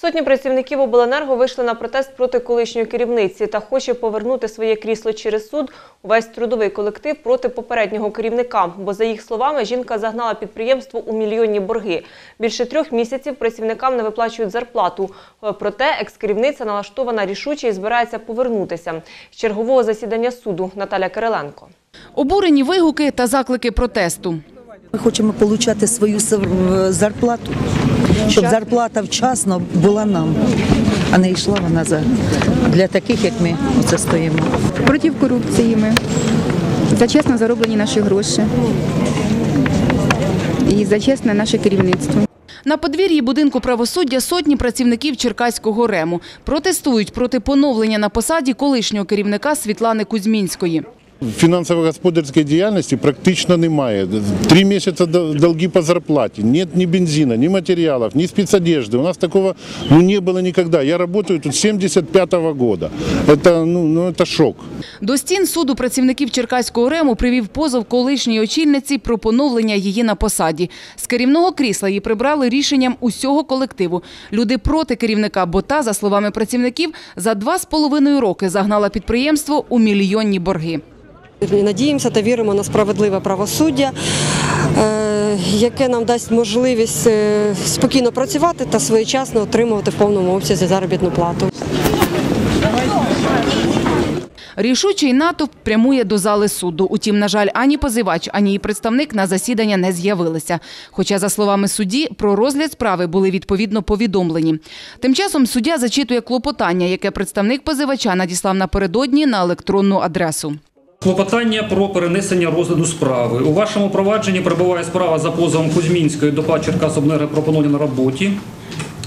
Сотні працівників обленерго вийшли на протест проти колишньої керівниці та хоче повернути своє крісло через суд увесь трудовий колектив проти попереднього керівника. Бо, за їх словами, жінка загнала підприємство у мільйонні борги. Більше трьох місяців працівникам не виплачують зарплату. Е, Проте екс-керівниця налаштована рішуче і збирається повернутися. З чергового засідання суду Наталя Кириленко. Обурені вигуки та заклики протесту. Ми хочемо отримати свою зарплату, щоб зарплата вчасно була нам, а не йшла вона за для таких, як ми, оце стоїмо. проти корупції ми, за чесно зароблені наші гроші і за чесне наше керівництво. На подвір'ї будинку правосуддя сотні працівників Черкаського рему протестують проти поновлення на посаді колишнього керівника Світлани Кузьмінської. Фінансово-господарської діяльності практично немає. Три місяці дол- долги по зарплаті, нет ні бензина, ні матеріалів, ні спецодежди. У нас такого ну, не було ніколи. Я працюю тут з 75-го года. Это, ну, ну, шок. До стін суду працівників Черкаського рему привів позов колишньої очільниці про поновлення її на посаді. З керівного крісла її прибрали рішенням усього колективу. Люди проти керівника, бо та, за словами працівників, за два з половиною роки загнала підприємство у мільйонні борги. Надіємося та віримо на справедливе правосуддя, е, яке нам дасть можливість е, спокійно працювати та своєчасно отримувати в повному обсязі заробітну плату. Рішучий натовп прямує до зали суду. Утім, на жаль, ані позивач, ані її представник на засідання не з'явилися. Хоча, за словами судді, про розгляд справи були відповідно повідомлені. Тим часом суддя зачитує клопотання, яке представник позивача надіслав напередодні на електронну адресу. Клопотання про перенесення розгляду справи. У вашому провадженні перебуває справа за позовом Кузьмінської до ПАД Черкасобнеги про поновлення на роботі.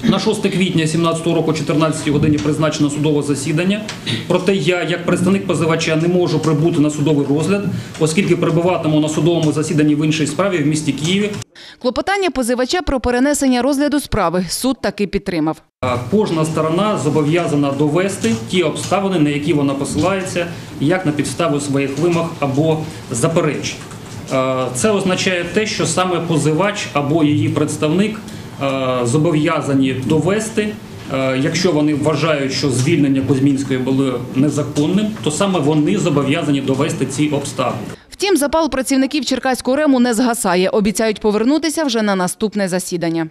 На 6 квітня 2017 року, о 14 годині, призначено судове засідання. Проте я, як представник позивача, не можу прибути на судовий розгляд, оскільки перебуватиму на судовому засіданні в іншій справі в місті Києві. Клопотання позивача про перенесення розгляду справи суд таки підтримав. А Кожна сторона зобов'язана довести ті обставини, на які вона посилається, як на підставу своїх вимог або заперечень. Е, Це означає те, що саме позивач або її представник е, зобов'язані довести. е, Якщо вони вважають, що звільнення Кузьмінської було незаконним, то саме вони зобов'язані довести ці обставини. Втім, запал працівників Черкаського рему не згасає. Обіцяють повернутися вже на наступне засідання.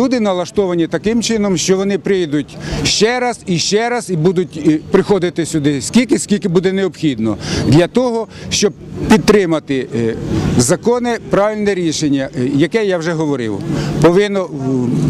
Люди налаштовані таким чином, що вони прийдуть ще раз і ще раз і будуть е, приходити сюди скільки, скільки буде необхідно для того, щоб підтримати е, законне правильне рішення, е, яке я вже говорив. Повинно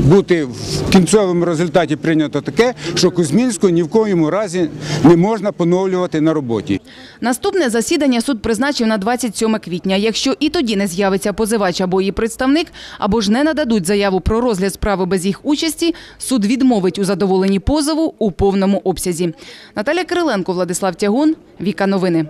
бути в кінцевому результаті прийнято таке, що Кузьмінську ні в коєму разі не можна поновлювати на роботі. Наступне засідання суд призначив на 27 квітня. Якщо і тоді не з'явиться позивач або її представник, або ж не нададуть заяву про розгляд справи без їх участі, суд відмовить у задоволенні позову у повному обсязі. Наталя Кириленко, Владислав Тягун, Віка Новини.